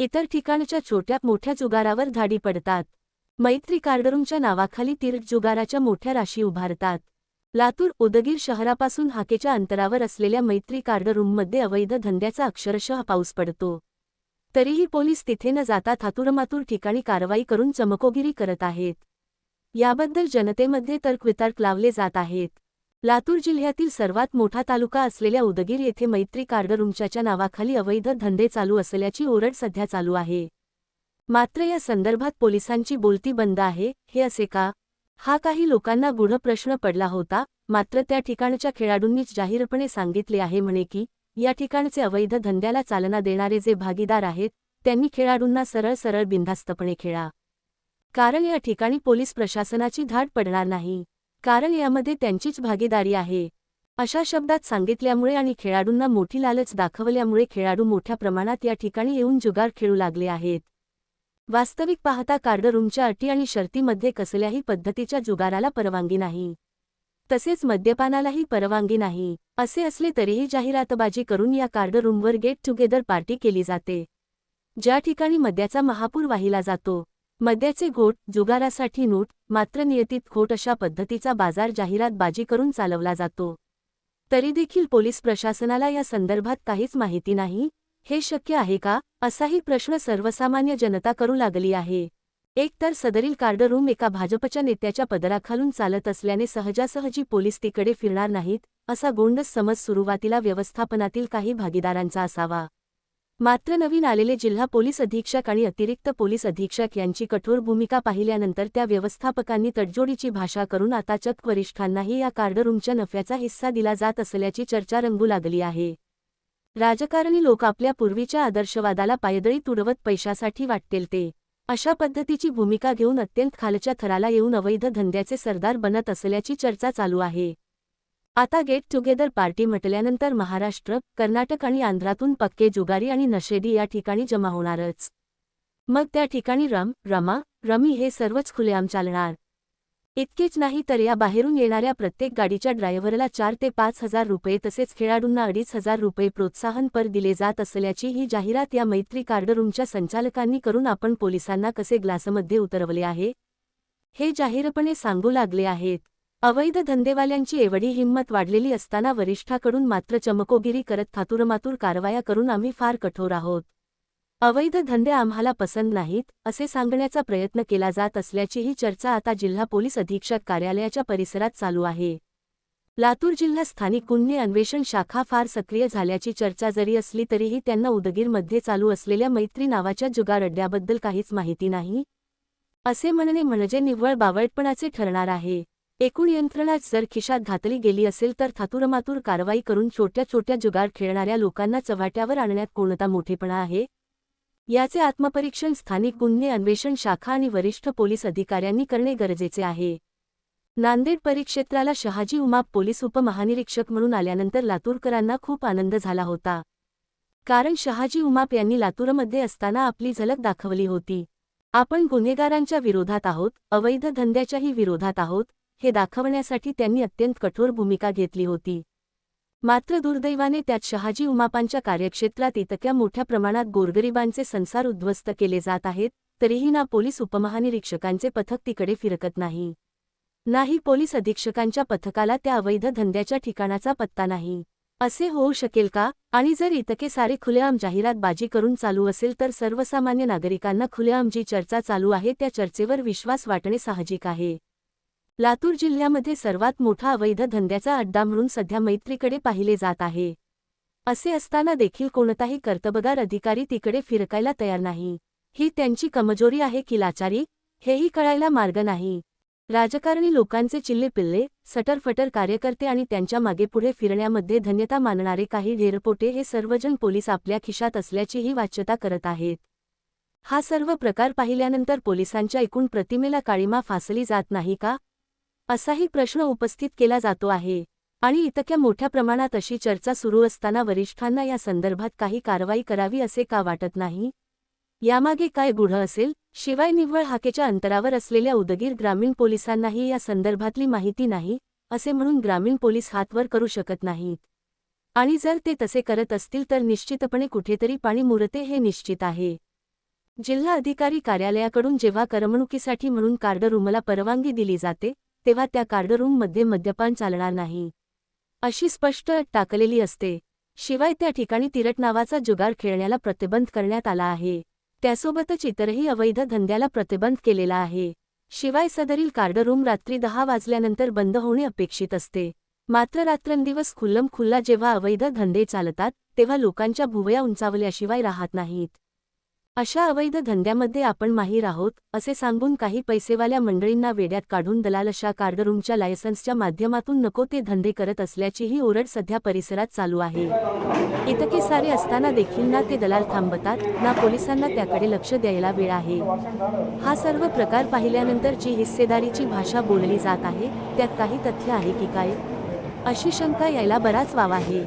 इतर ठिकाणच्या छोट्या मोठ्या जुगारावर धाडी पडतात. मैत्री कार्डरूमच्या नावाखाली तीर्थ जुगाराच्या मोठ्या राशी उभारतात. लातूर उदगीर शहरापासून हाकेच्या अंतरावर असलेल्या मैत्री कार्डरूममध्ये अवैध धंद्याचा अक्षरशः पाऊस पडतो. तरीही पोलीस तिथे न जाता थातुरमातूर ठिकाणी कारवाई करून चमकोगिरी करत आहेत. याबद्दल जनतेमध्ये तर्कवितर्क लावले जात आहेत. लातूर जिल्ह्यातील सर्वात मोठा तालुका असलेल्या उदगीर येथे मैत्री कार्डरूमच्या नावाखाली अवैध धंदे चालू असल्याची ओरड सध्या चालू आहे. मात्र या संदर्भात पोलिसांची बोलती बंद आहे हे असे का? हा काही लोकांना गुढ प्रश्न पडला होता मात्र त्या ठिकाणच्या खेळाडूंनीच जाहीरपणे सांगितले आहे म्हणे की या ठिकाणचे अवैध धंद्याला चालना देणारे जे भागीदार आहेत त्यांनी खेळाडूंना सरळ सरळ बिनधास्तपणे खेळा. कारण या ठिकाणी पोलीस प्रशासनाची धाड पडणार नाही. कारण यामध्ये त्यांचीच भागीदारी आहे. अशा शब्दात सांगितल्यामुळे आणि खेळाडूंना मोठी लालच दाखवल्यामुळे खेळाडू मोठ्या प्रमाणात या ठिकाणी येऊन जुगार खेळू लागले आहेत. वास्तविक पाहता कार्डरूमच्या अटी आणि शर्तीमध्ये कसल्याही पद्धतीच्या जुगाराला परवानगी नाही. तसेच मद्यपानालाही परवानगी नाही. असे असले तरीही जाहिरातबाजी करून या कार्डरूमवर गेट टुगेदर पार्टी केली जाते. ज्या ठिकाणी मद्याचा महापूर वाहिला जातो मद्याचे घोट जुगारासाठी नोट मात्र नियतीत खोट अशा पद्धतीचा बाजार जाहिरातबाजी करून चालवला जातो. तरी देखील पोलीस प्रशासनाला या संदर्भात काहीच माहिती नाही. हे शक्य आहे का? असाही प्रश्न सर्वसामान्य जनता करू लागली आहे. एक तर सदरील कार्डरूम एका भाजपच्या नेत्याच्या पदराखालून चालत असल्याने सहजासहजी पोलीस तिकडे फिरणार नाहीत असा गोंडस समज सुरुवातीला व्यवस्थापनातील काही भागीदारांचा असावा. मात्र नवीन आलेले जिल्हा पोलीस अधीक्षक आणि अतिरिक्त पोलीस अधीक्षक यांची कठोर भूमिका पाहिल्यानंतर त्या व्यवस्थापकांनी तडजोडीची भाषा करून आता चक वरिष्ठांनाही या कार्डरूमच्या नफ्याचा हिस्सा दिला जात असल्याची चर्चा रंगू लागली आहे. राजकारणी लोक आपल्या पूर्वीच्या आदर्शवादाला पायदळी तुडवत पैशासाठी वाटतील ते अशा पद्धतीची भूमिका घेऊन अत्यंत खालच्या थराला येऊन अवैध धंद्याचे सरदार बनत असल्याची चर्चा चालू आहे. आता गेट टुगेदर पार्टी म्हटल्यानंतर महाराष्ट्र कर्नाटक आणि आंध्रातून पक्के जुगारी आणि नशेडी या ठिकाणी जमा होणारच. मग त्या ठिकाणी रम रमा रमी हे सर्वच खुलेआम चालणार. इतकेच नाही तर या बाहेरून येणाऱ्या प्रत्येक गाडीच्या ड्रायव्हरला चार ते पाच हजार रुपये तसेच खेळाडूंना अडीच हजार रुपये प्रोत्साहनपर दिले जात असल्याची ही जाहिरात या मैत्री कार्डरूमच्या संचालकांनी करून आपण पोलिसांना कसे ग्लासमध्ये उतरवले आहे? हे जाहीरपणे सांगू लागले आहेत. अवैध धंदेवाल्यांची एवढी हिंमत वाढलेली असताना वरिष्ठाकडून मात्र चमकोगिरी करत थातुरमातूर कारवाया करून आम्ही फार कठोर आहोत. अवैध धंदे आम्हाला पसंत नाहीत असे सांगण्याचा प्रयत्न केला जात असल्याचीही चर्चा आता जिल्हा पोलीस अधीक्षक कार्यालयाच्या परिसरात चालू आहे. लातूर जिल्हा स्थानिक गुन्हे अन्वेषण शाखा फार सक्रिय झाल्याची चर्चा जरी असली तरीही त्यांना उदगीरमध्ये चालू असलेल्या मैत्री नावाच्या जुगार अड्ड्याबद्दल काहीच माहिती नाही असे म्हणणे म्हणजे निव्वळ बावळटपणाचे ठरणार आहे. एकूण यंत्रणाच जर खिशात घातली गेली असेल तर थातुरमातूर कारवाई करून छोट्या छोट्या जुगार खेळणाऱ्या लोकांना चव्हाट्यावर आणण्यात कोणता मोठेपणा आहे? याचे आत्मपरीक्षण स्थानिक गुन्हे अन्वेषण शाखा आणि वरिष्ठ पोलीस अधिकाऱ्यांनी करणे गरजेचे आहे. नांदेड परिक्षेत्राला शहाजी उमाप पोलीस उपमहानिरीक्षक म्हणून आल्यानंतर लातूरकरांना खूप आनंद झाला होता. कारण शहाजी उमाप यांनी लातूरमध्ये असताना आपली झलक दाखवली होती. आपण गुन्हेगारांच्या विरोधात आहोत अवैध धंद्याच्याही विरोधात आहोत हे दाखवण्यासाठी त्यांनी अत्यंत कठोर भूमिका घेतली होती. मात्र दुर्दैवाने त्यात शहाजी उमापांच्या कार्यक्षेत्रात इतक्या मोठ्या प्रमाणात गोरगरिबांचे संसार उद्ध्वस्त केले जात आहेत तरीही ना पोलीस उपमहानिरीक्षकांचे पथक तिकडे फिरकत नाही. नाही पोलीस अधीक्षकांच्या पथकाला त्या अवैध धंद्याच्या ठिकाणाचा पत्ता नाही. असे होऊ शकेल का? आणि जर इतके सारे खुलेआम जाहिरातबाजी करून चालू असेल तर सर्वसामान्य नागरिकांना खुलेआम जी चर्चा चालू आहे त्या चर्चेवर विश्वास वाटणे साहजिक आहे. लातूर जिल्ह्यामध्ये सर्वात मोठा अवैध धंद्याचा अड्डा म्हणून सध्या मैत्रीकडे पाहिले जात आहे. असे असताना देखील कोणताही कर्तबगार अधिकारी तिकडे फिरकायला तयार नाही. ही त्यांची कमजोरी आहे की लाचारी हेही कळायला मार्ग नाही. राजकारणी लोकांचे चिल्ले पिल्ले सटरफटर कार्यकर्ते आणि त्यांच्या मागेपुढे फिरण्यामध्ये धन्यता मानणारे काही ढेरपोटे हे सर्वजण पोलीस आपल्या खिशात असल्याचीही वाच्यता करत आहेत. हा सर्व प्रकार पाहिल्यानंतर पोलिसांच्या एकूण प्रतिमेला काळीमा फासली जात नाही का? असाही प्रश्न उपस्थित केला जातो आहे. आणि इतक्या मोठ्या प्रमाणात अशी चर्चा सुरू असताना वरिष्ठांना या संदर्भात काही कारवाई करावी असे का वाटत नाही? यामागे काय गुढ असेल? शिवाय निव्वळ हाकेच्या अंतरावर असलेल्या उदगीर ग्रामीण पोलिसांनाही या संदर्भातली माहिती नाही असे म्हणून ग्रामीण पोलीस हातवर करू शकत नाहीत. आणि जर ते तसे करत असतील तर निश्चितपणे कुठेतरी पाणी मुरते हे निश्चित आहे. जिल्हा अधिकारी कार्यालयाकडून जेव्हा करमणुकीसाठी म्हणून कार्ड रूमला परवानगी दिली जाते तेव्हा त्या कार्ड रूममध्ये मद्यपान चालणार नाही. अशी स्पष्ट टाकलेली असते. शिवाय त्या ठिकाणी तिरट नावाचा जुगार खेळण्याला प्रतिबंध करण्यात आला आहे. त्यासोबतच इतरही अवैध धंद्याला प्रतिबंध केलेला आहे. शिवाय सदरील कार्ड रूम रात्री दहा वाजल्यानंतर बंद होणे अपेक्षित असते. मात्र रात्रंदिवस खुल्लम खुल्ला जेव्हा अवैध धंदे चालतात तेव्हा लोकांच्या भुवया उंचावल्याशिवाय राहत नाहीत. अशा अवैध धंद्यामध्ये आपण माहीर आहोत असे सांगून काही पैसेवाल्या मंडळींना वेड्यात काढून दलाल अशा कार्डरूमच्या लायसन्सच्या माध्यमातून नको ते धंदे करत असल्याचीही ओरड सध्या परिसरात चालू आहे. इतके सारे असताना देखील ना ते दलाल थांबतात ना पोलिसांना त्याकडे लक्ष द्यायला वेळ आहे. हा सर्व प्रकार पाहिल्यानंतर जी हिस्सेदारीची भाषा बोलली जात आहे त्यात काही तथ्य आहे की काय? अशी शंका यायला बराच वाव आहे.